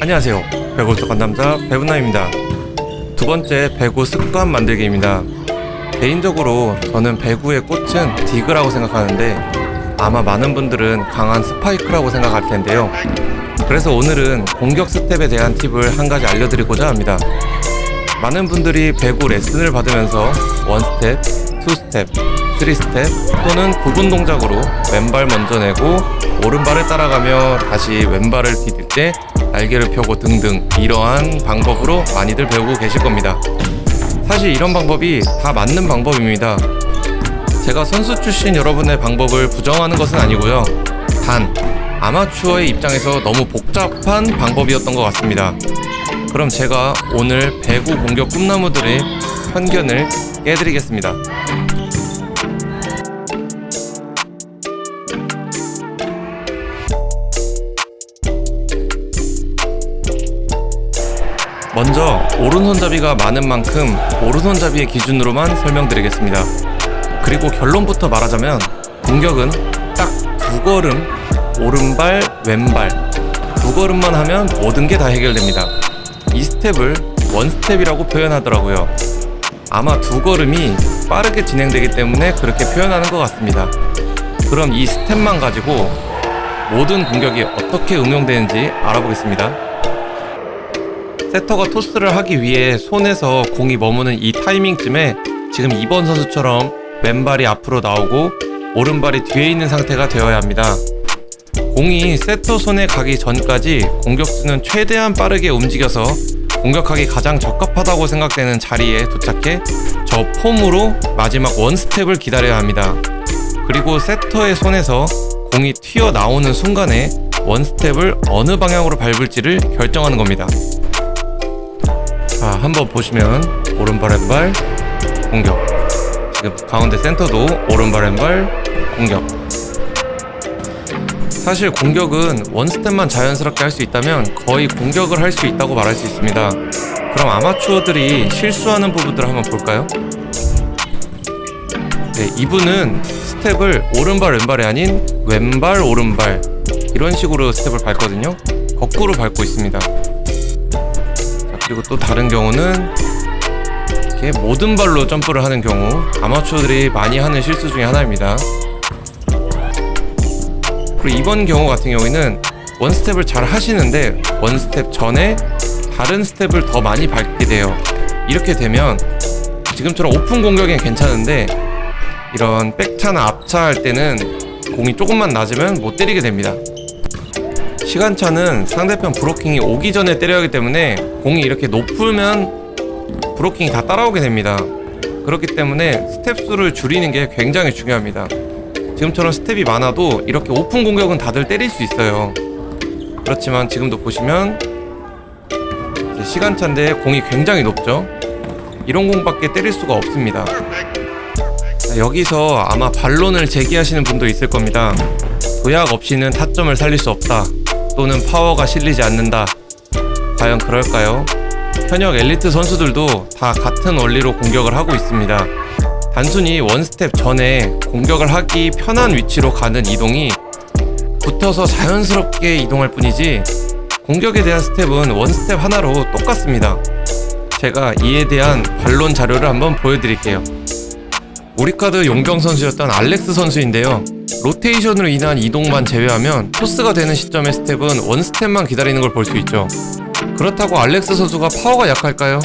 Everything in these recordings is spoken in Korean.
안녕하세요. 배구 속한 남자 배분남입니다. 두 번째 배구 습관 만들기입니다. 개인적으로 저는 배구의 꽃은 디그라고 생각하는데 아마 많은 분들은 강한 스파이크라고 생각할 텐데요. 그래서 오늘은 공격 스텝에 대한 팁을 한 가지 알려드리고자 합니다. 많은 분들이 배구 레슨을 받으면서 원스텝, 투스텝, 쓰리스텝 또는 구분 동작으로 왼발 먼저 내고 오른발을 따라가며 다시 왼발을 디딜 때 날개를 펴고 등등 이러한 방법으로 많이들 배우고 계실 겁니다. 사실 이런 방법이 다 맞는 방법입니다. 제가 선수 출신 여러분의 방법을 부정하는 것은 아니고요. 단 아마추어의 입장에서 너무 복잡한 방법이었던 것 같습니다. 그럼 제가 오늘 배구 공격 꿈나무들의 편견을 깨드리겠습니다. 먼저 오른손잡이가 많은 만큼 오른손잡이의 기준으로만 설명드리겠습니다. 그리고 결론부터 말하자면 공격은 딱 두 걸음 오른발 왼발 두 걸음만 하면 모든 게 다 해결됩니다. 이 스텝을 원스텝이라고 표현하더라고요. 아마 두 걸음이 빠르게 진행되기 때문에 그렇게 표현하는 것 같습니다. 그럼 이 스텝만 가지고 모든 공격이 어떻게 응용되는지 알아보겠습니다. 세터가 토스를 하기 위해 손에서 공이 머무는 이 타이밍쯤에 지금 2번 선수처럼 왼발이 앞으로 나오고 오른발이 뒤에 있는 상태가 되어야 합니다. 공이 세터 손에 가기 전까지 공격수는 최대한 빠르게 움직여서 공격하기 가장 적합하다고 생각되는 자리에 도착해 저 폼으로 마지막 원 스텝을 기다려야 합니다. 그리고 세터의 손에서 공이 튀어나오는 순간에 원 스텝을 어느 방향으로 밟을지를 결정하는 겁니다. 자, 한번 보시면 오른발 왼발 공격. 지금 가운데 센터도 오른발 왼발 공격. 사실 공격은 원 스텝만 자연스럽게 할 수 있다면 거의 공격을 할 수 있다고 말할 수 있습니다. 그럼 아마추어들이 실수하는 부분들을 한번 볼까요? 네, 이분은 스텝을 오른발 왼발이 아닌 왼발 오른발 이런 식으로 스텝을 밟거든요. 거꾸로 밟고 있습니다. 자, 그리고 또 다른 경우는 이렇게 모든 발로 점프를 하는 경우 아마추어들이 많이 하는 실수 중에 하나입니다. 그리고 이번 경우 같은 경우에는 원 스텝을 잘 하시는데 원 스텝 전에 다른 스텝을 더 많이 밟게 돼요. 이렇게 되면 지금처럼 오픈 공격엔 괜찮은데 이런 백차나 앞차 할 때는 공이 조금만 낮으면 못 때리게 됩니다. 시간차는 상대편 브로킹이 오기 전에 때려야 하기 때문에 공이 이렇게 높으면 브로킹이 다 따라오게 됩니다. 그렇기 때문에 스텝 수를 줄이는 게 굉장히 중요합니다. 지금처럼 스텝이 많아도 이렇게 오픈 공격은 다들 때릴 수 있어요. 그렇지만 지금도 보시면 시간차인데 공이 굉장히 높죠. 이런 공밖에 때릴 수가 없습니다. 자, 여기서 아마 반론을 제기하시는 분도 있을 겁니다. 도약 없이는 타점을 살릴 수 없다. 또는 파워가 실리지 않는다. 과연 그럴까요? 현역 엘리트 선수들도 다 같은 원리로 공격을 하고 있습니다. 단순히 원 스텝 전에 공격을 하기 편한 위치로 가는 이동이 붙어서 자연스럽게 이동할 뿐이지 공격에 대한 스텝은 원 스텝 하나로 똑같습니다. 제가 이에 대한 반론 자료를 한번 보여드릴게요. 우리카드 용병 선수였던 알렉스 선수인데요. 로테이션으로 인한 이동만 제외하면 토스가 되는 시점의 스텝은 원 스텝만 기다리는 걸 볼 수 있죠. 그렇다고 알렉스 선수가 파워가 약할까요?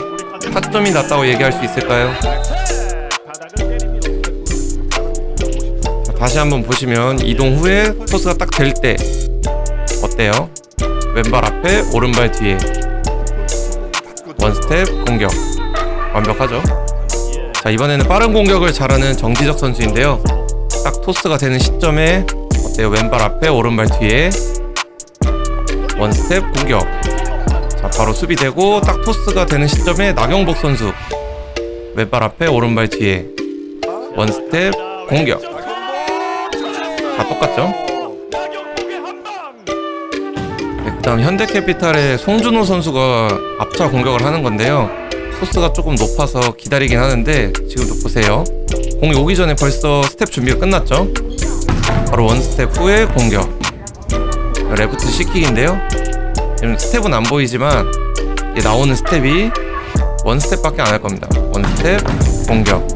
타점이 낮다고 얘기할 수 있을까요? 자, 다시 한번 보시면 이동 후에 토스가 딱 될 때 어때요? 왼발 앞에 오른발 뒤에 원 스텝 공격 완벽하죠? 자 이번에는 빠른 공격을 잘하는 정지적 선수인데요 딱 토스가 되는 시점에 어때요? 왼발 앞에 오른발 뒤에 원 스텝 공격 자 바로 수비되고 딱 토스가 되는 시점에 나경복 선수 왼발 앞에 오른발 뒤에 원 스텝 공격 다 똑같죠? 네, 그 다음 현대캐피탈의 송준호 선수가 앞차 공격을 하는 건데요. 토스가 조금 높아서 기다리긴 하는데 지금도 보세요. 공이 오기 전에 벌써 스텝 준비가 끝났죠? 바로 원 스텝 후에 공격. 레프트 시킥인데요. 스텝은 안 보이지만 나오는 스텝이 원 스텝밖에 안 할 겁니다. 원 스텝 공격.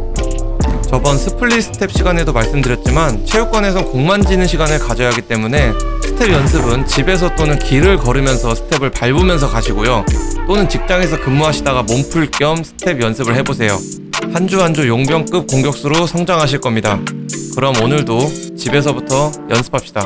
저번 스플릿 스텝 시간에도 말씀드렸지만 체육관에선 공 만 지는 시간을 가져야 하기 때문에 스텝 연습은 집에서 또는 길을 걸으면서 스텝을 밟으면서 가시고요. 또는 직장에서 근무하시다가 몸풀 겸 스텝 연습을 해보세요. 한 주 한 주 용병급 공격수로 성장하실 겁니다. 그럼 오늘도 집에서부터 연습합시다.